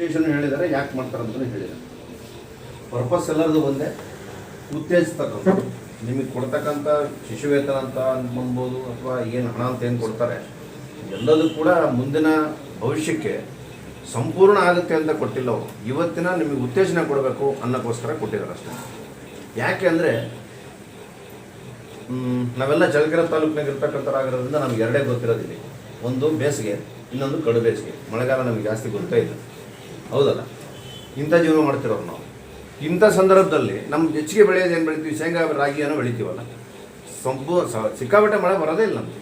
Situation ಹೇಳಿದ್ದಾರೆ, ಯಾಕೆ ಮಾಡ್ತಾರೆ ಅಂತಲೂ ಹೇಳಿದ್ದಾರೆ ಪರ್ಪಸ್ ಎಲ್ಲರದು ಒಂದೇ ಉತ್ತೇಜಿಸ್ತಕ್ಕಂಥ ನಿಮಗೆ ಕೊಡ್ತಕ್ಕಂಥ ಶಿಶುವೇತನ ಅಂತ ಅನ್ಬೋದು ಅಥವಾ ಏನು ಹಣ ಅಂತ ಏನು ಕೊಡ್ತಾರೆ, ಎಲ್ಲದೂ ಕೂಡ ಮುಂದಿನ ಭವಿಷ್ಯಕ್ಕೆ ಸಂಪೂರ್ಣ ಆಗುತ್ತೆ ಅಂತ ಕೊಟ್ಟಿಲ್ಲ ಅವರು. ಇವತ್ತಿನ ನಿಮಗೆ ಉತ್ತೇಜನ ಕೊಡಬೇಕು ಅನ್ನೋಕ್ಕೋಸ್ಕರ ಕೊಟ್ಟಿದ್ದಾರೆ ಅಷ್ಟೇ. ಯಾಕೆ ಅಂದರೆ ನಾವೆಲ್ಲ ಚಳ್ಳಕೆರೆ ತಾಲೂಕಿನಾಗ ಇರ್ತಕ್ಕಂಥವ್ರಾಗಿರೋದ್ರಿಂದ ನಮ್ಗೆ ಎರಡೇ ಗೊತ್ತಿರೋದಿಲ್ಲ ಒಂದು ಬೇಸಿಗೆ, ಇನ್ನೊಂದು ಕಡು ಬೇಸಿಗೆ. ಮಳೆಗಾಲ ನಮ್ಗೆ ಜಾಸ್ತಿ ಗೊತ್ತೇ ಇಲ್ಲ. ಹೌದಲ್ಲ? ಇಂಥ ಜೀವನ ಮಾಡ್ತಿರೋರು ನಾವು. ಇಂಥ ಸಂದರ್ಭದಲ್ಲಿ ನಮ್ಮ ಹೆಚ್ಚಿಗೆ ಬೆಳೆಯೋದು ಏನು ಬೆಳಿತೀವಿ? ಶೇಂಗಾ, ರಾಗಿಯನ್ನು ಬೆಳಿತೀವಲ್ಲ? ಸಂಪೂ ಸಿಕ್ಕಾಪಟ್ಟೆ ಮಳೆ ಬರೋದೇ ಇಲ್ಲ ನಮಗೆ.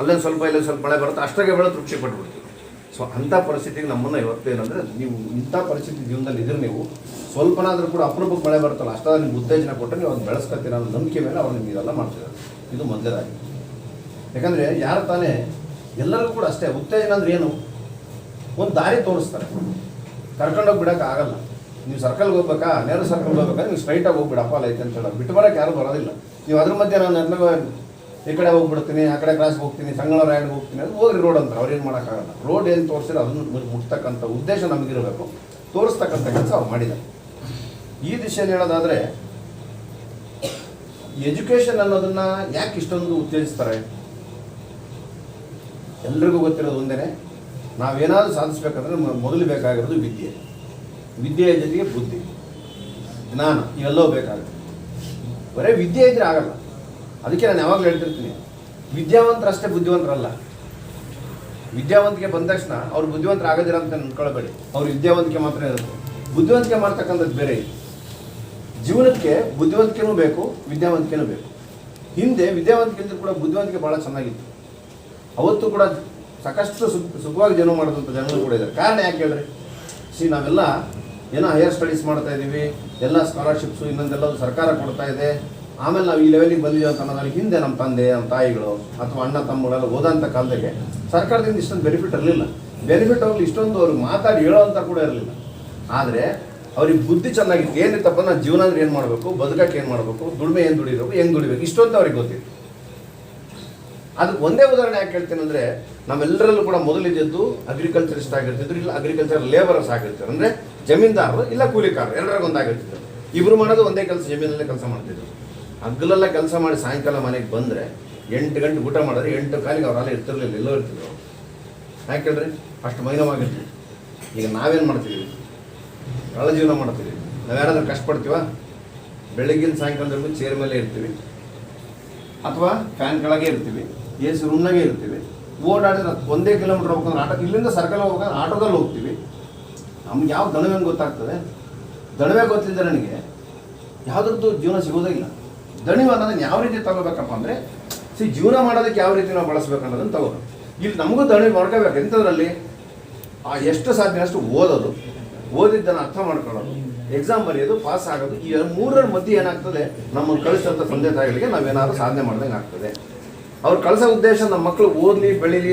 ಅಲ್ಲೊಂದು ಸ್ವಲ್ಪ, ಇಲ್ಲೊಂದು ಸ್ವಲ್ಪ ಮಳೆ ಬರುತ್ತೆ ಅಷ್ಟಾಗೆ ಬೆಳೆ ತೃಪ್ತಿ ಪಟ್ಬಿಡ್ತೀವಿ ಸೊ ಅಂಥ ಪರಿಸ್ಥಿತಿಗೆ ನಮ್ಮನ್ನು ಇವತ್ತೇನಂದರೆ ನೀವು ಇಂಥ ಪರಿಸ್ಥಿತಿ ಜೀವನದಲ್ಲಿ ಇದ್ರೆ ನೀವು ಸ್ವಲ್ಪನಾದರೂ ಕೂಡ ಅಪರೂಪಕ್ಕೆ ಮಳೆ ಬರುತ್ತಲ್ಲ ಅಷ್ಟಾದ ನಿಮ್ಗೆ ಉತ್ತೇಜನ ಕೊಟ್ಟರೆ ನೀವು ಅವ್ನು ಬೆಳೆಸ್ಕೊತೀರ ಅನ್ನೋ ನಂಬಿಕೆ ಮೇಲೆ ಅವ್ರು ನಿಮ್ಗೆ ಇದೆಲ್ಲ ಮಾಡ್ತಿದ್ದಾರೆ. ಇದು ಮೊದಲೇದಾಗಿ. ಯಾಕಂದರೆ ಯಾರು ತಾನೇ ಎಲ್ಲರಿಗೂ ಕೂಡ ಅಷ್ಟೇ, ಉತ್ತೇಜನ ಅಂದ್ರೆ ಏನು? ಒಂದು ದಾರಿ ತೋರಿಸ್ತಾರೆ. ಕರ್ಕೊಂಡೋಗಿ ಬಿಡೋಕ್ಕಾಗಲ್ಲ ನೀವು ಸರ್ಕಲ್ಗೆ ಹೋಗ್ಬೇಕಾ? ನೇರ ಸರ್ಕಲ್ಗೆ ಹೋಗ್ಬೇಕಾ? ನೀವು ಸ್ಟ್ರೈಟಾಗಿ ಹೋಗ್ಬಿಡಪ್ಪ ಐತೆ ಅಂತ ಹೇಳೋದು. ಬಿಟ್ಟು ಬರೋಕೆ ಯಾರು ಬರೋದಿಲ್ಲ. ನೀವು ಅದ್ರ ಮಧ್ಯೆ ನಾನು ಎಲ್ಲ ಈ ಕಡೆ ಹೋಗ್ಬಿಡ್ತೀನಿ, ಆ ಕಡೆ ಕ್ರಾಸ್ಗೆ ಹೋಗ್ತೀನಿ ಸಂಗಳ ರಾಯಣ್ಗೆ ಹೋಗ್ತೀನಿ, ಅದು ಹೋಗ್ರಿ ರೋಡ್ ಅಂತ ಅವ್ರೇನು ಮಾಡೋಕ್ಕಾಗಲ್ಲ ರೋಡ್ ಏನು ತೋರಿಸಿದ್ರೆ ಅದನ್ನು ಮುಟ್ತಕ್ಕಂಥ ಉದ್ದೇಶ ನಮಗಿರಬೇಕು. ತೋರಿಸ್ತಕ್ಕಂಥ ಕೆಲಸ ಅವ್ರು ಮಾಡಿದ್ದಾರೆ. ಈ ದಿಶೆಯಲ್ಲಿ ಹೇಳೋದಾದರೆ ಎಜುಕೇಷನ್ ಅನ್ನೋದನ್ನು ಯಾಕೆ ಇಷ್ಟೊಂದು ಉತ್ತೇಜಿಸ್ತಾರೆ? ಎಲ್ರಿಗೂ ಗೊತ್ತಿರೋದು ಒಂದೇ ನಾವೇನಾದರೂ ಸಾಧಿಸ್ಬೇಕಂದ್ರೆ ಮೊದಲು ಬೇಕಾಗಿರೋದು ವಿದ್ಯೆ. ವಿದ್ಯೆಯ ಜೊತೆಗೆ ಬುದ್ಧಿ. ಜ್ಞಾನ ಇವೆಲ್ಲವೂ ಬೇಕಾಗುತ್ತೆ. ಬರೀ ವಿದ್ಯೆ ಇದ್ರೆ ಆಗಲ್ಲ. ಅದಕ್ಕೆ ನಾನು ಯಾವಾಗಲೂ ಹೇಳ್ತಿರ್ತೀನಿ. ವಿದ್ಯಾವಂತರಷ್ಟೇ ಬುದ್ಧಿವಂತರಲ್ಲ. ವಿದ್ಯಾವಂತಿಕೆ ಬಂದ ತಕ್ಷಣ ಅವ್ರು ಬುದ್ಧಿವಂತರ ಆಗೋದಿರ ಅಂತ ಅಂದ್ಕೊಳ್ಬೇಡಿ ಅವ್ರು ವಿದ್ಯಾವಂತಿಕೆ ಮಾತ್ರ ಇರುತ್ತೆ. ಬುದ್ಧಿವಂತಿಕೆ ಮಾಡ್ತಕ್ಕಂಥದ್ದು ಬೇರೆ ಇದೆ. ಜೀವನಕ್ಕೆ ಬುದ್ಧಿವಂತಿಕೆನೂ ಬೇಕು, ವಿದ್ಯಾವಂತಿಕೆನೂ ಬೇಕು. ಹಿಂದೆ ವಿದ್ಯಾವಂತಿಕೆ ಕೂಡ ಬುದ್ಧಿವಂತಿಕೆ ಭಾಳ ಚೆನ್ನಾಗಿತ್ತು. ಅವತ್ತು ಕೂಡ ಸಾಕಷ್ಟು ಸುಖ ಸುಖವಾಗಿ ಜನ ಮಾಡಿದಂಥ ಜನಗಳು ಕೂಡ ಇದ್ದಾರೆ. ಕಾರಣ ಯಾಕೆ ಹೇಳ್ರಿ? ಸಿ ನಾವೆಲ್ಲ ಏನೋ ಹೈಯರ್ ಸ್ಟಡೀಸ್ ಮಾಡ್ತಾ ಇದ್ದೀವಿ, ಎಲ್ಲ ಸ್ಕಾಲರ್ಶಿಪ್ಸು ಇನ್ನೊಂದೆಲ್ಲ ಸರ್ಕಾರ ಕೊಡ್ತಾ ಇದೆ. ಆಮೇಲೆ ನಾವು ಈ ಲೆವೆಲಿಗೆ ಬಂದಿದ್ದೀವಿ ಅಂತ ಅನ್ನೋದ್ರಲ್ಲಿ ಹಿಂದೆ ನಮ್ಮ ತಂದೆ, ನಮ್ಮ ತಾಯಿಗಳು ಅಥವಾ ಅಣ್ಣ, ತಮ್ಮಗಳೆಲ್ಲ ಓದಂಥ ಕಾಲದಾಗೆ ಸರ್ಕಾರದಿಂದ ಇಷ್ಟೊಂದು ಬೆನಿಫಿಟ್ ಇರಲಿಲ್ಲ. ಬೆನಿಫಿಟ್ ಅವ್ರಿಗೆ ಇಷ್ಟೊಂದು ಅವ್ರಿಗೆ ಮಾತಾಡಿ ಹೇಳೋ ಕೂಡ ಇರಲಿಲ್ಲ. ಆದರೆ ಅವ್ರಿಗೆ ಬುದ್ಧಿ ಚೆನ್ನಾಗಿತ್ತು. ಏನಿತ್ತಪ್ಪ ನಾನು ಜೀವನ ಅಂದ್ರೆ ಏನು ಮಾಡಬೇಕು? ಬದುಕಕ್ಕೆ ಏನು ಮಾಡಬೇಕು? ದುಡಿಮೆ ಏನು ದುಡಿಬೇಕು? ಹೆಂಗೆ ದುಡಿಬೇಕು? ಇಷ್ಟೊಂದು ಅವ್ರಿಗೆ ಗೊತ್ತಿತ್ತು. ಅದಕ್ಕೆ ಒಂದೇ ಉದಾಹರಣೆ ಯಾಕೆ ಹೇಳ್ತೀನಿ ಅಂದರೆ ನಮ್ಮೆಲ್ಲರಲ್ಲೂ ಕೂಡ ಮೊದಲಿದ್ದದ್ದು ಅಗ್ರಿಕಲ್ಚರಿಸ್ಟ್ ಆಗಿರ್ತಿದ್ರು, ಇಲ್ಲ ಅಗ್ರಿಕಲ್ಚರ್ ಲೇಬರರ್ಸ್ ಆಗಿರ್ತಾರೆ ಅಂದರೆ ಜಮೀನ್ದಾರರು ಇಲ್ಲ ಕೂಲಿಕಾರರು ಎಲ್ಲರಿಗೂ ಒಂದಾಗಿರ್ತಿದ್ರು. ಇಬ್ಬರು ಮಾಡೋದು ಒಂದೇ ಕೆಲಸ, ಜಮೀನಲ್ಲೇ ಕೆಲಸ ಮಾಡ್ತಿದ್ರು. ಹಗ್ಲೆಲ್ಲ ಕೆಲಸ ಮಾಡಿ ಸಾಯಂಕಾಲ ಮನೆಗೆ ಬಂದರೆ ಎಂಟು ಗಂಟೆ ಊಟ ಮಾಡಿದ್ರೆ ಎಂಟು ಕಾಲಿಗೆ ಅವರೆಲ್ಲ ಇರ್ತಿರ್ಲಿಲ್ಲ, ಎಲ್ಲೋ ಇರ್ತಿದ್ರು. ಯಾಕೆ ಹೇಳ್ರಿ? ಅಷ್ಟು ಮೈನವಾಗಿರ್ತೀವಿ ಈಗ ನಾವೇನು ಮಾಡ್ತೀವಿ ಒಳ ಜೀವನ ಮಾಡ್ತೀವಿ ನಾವ್ಯಾರಾದ್ರೂ ಕಷ್ಟಪಡ್ತೀವ? ಬೆಳಗ್ಗಿನ ಸಾಯಂಕಾಲದವರೆಗೂ ಚೇರ್ ಮೇಲೆ ಇರ್ತೀವಿ. ಅಥವಾ ಫ್ಯಾನ್ ಕೆಳಗೆ ಇರ್ತೀವಿ, ಎ ಸಿ ರೂಮ್ನಾಗೆ ಇರ್ತೀವಿ, ಓಡಾಡಿದ್ರೆ ಒಂದೇ ಕಿಲೋಮೀಟ್ರ್ ಹೋಗ್ಬೇಕಂದ್ರೆ ಆಟೋ, ಇಲ್ಲಿಂದ ಸರ್ಕಲ್ ಹೋಗ್ಬೇಕಂದ್ರೆ ಆಟೋದಲ್ಲಿ ಹೋಗ್ತೀವಿ. ನಮ್ಗೆ ಯಾವ ದಣವೆ ಗೊತ್ತಾಗ್ತದೆ? ದಣವೆ ಗೊತ್ತಿದ್ದರೆ ನನಗೆ ಯಾವುದ್ರದ್ದು ಜೀವನ ಸಿಗೋದೇ ಇಲ್ಲ. ದಣಿವು ಅನ್ನೋದನ್ನ ಯಾವ ರೀತಿ ತಗೋಬೇಕಪ್ಪ ಅಂದರೆ, ಸಿ, ಜೀವನ ಮಾಡೋದಕ್ಕೆ ಯಾವ ರೀತಿ ನಾವು ಬಳಸ್ಬೇಕು ಅನ್ನೋದನ್ನು ತಗೋ ಇಲ್ಲಿ ನಮಗೂ ದಣಿವು ಮಾಡ್ಕೋಬೇಕು ಎಂಥದ್ರಲ್ಲಿ? ಆ ಎಷ್ಟು ಸಾಧ್ಯ ಅಷ್ಟು ಓದೋದು. ಓದಿದ್ದನ್ನು ಅರ್ಥ ಮಾಡ್ಕೊಳ್ಳೋದು. ಎಕ್ಸಾಮ್ ಬರೆಯೋದು ಪಾಸ್ ಆಗೋದು, ಈ ಮೂರರ ಮಧ್ಯೆ ಏನಾಗ್ತದೆ? ನಮ್ಮನ್ನು ಕಳಿಸಿದಂಥ ತಂದೆ ತಾಯಿಗಳಿಗೆ ನಾವೇನಾದ್ರೂ ಸಾಧನೆ ಮಾಡ್ದಂಗೆ ಆಗ್ತದೆ ಅವ್ರು ಕಳಿಸೋ ಉದ್ದೇಶ ನಮ್ಮ ಮಕ್ಕಳು ಓದಲಿ, ಬೆಳೀಲಿ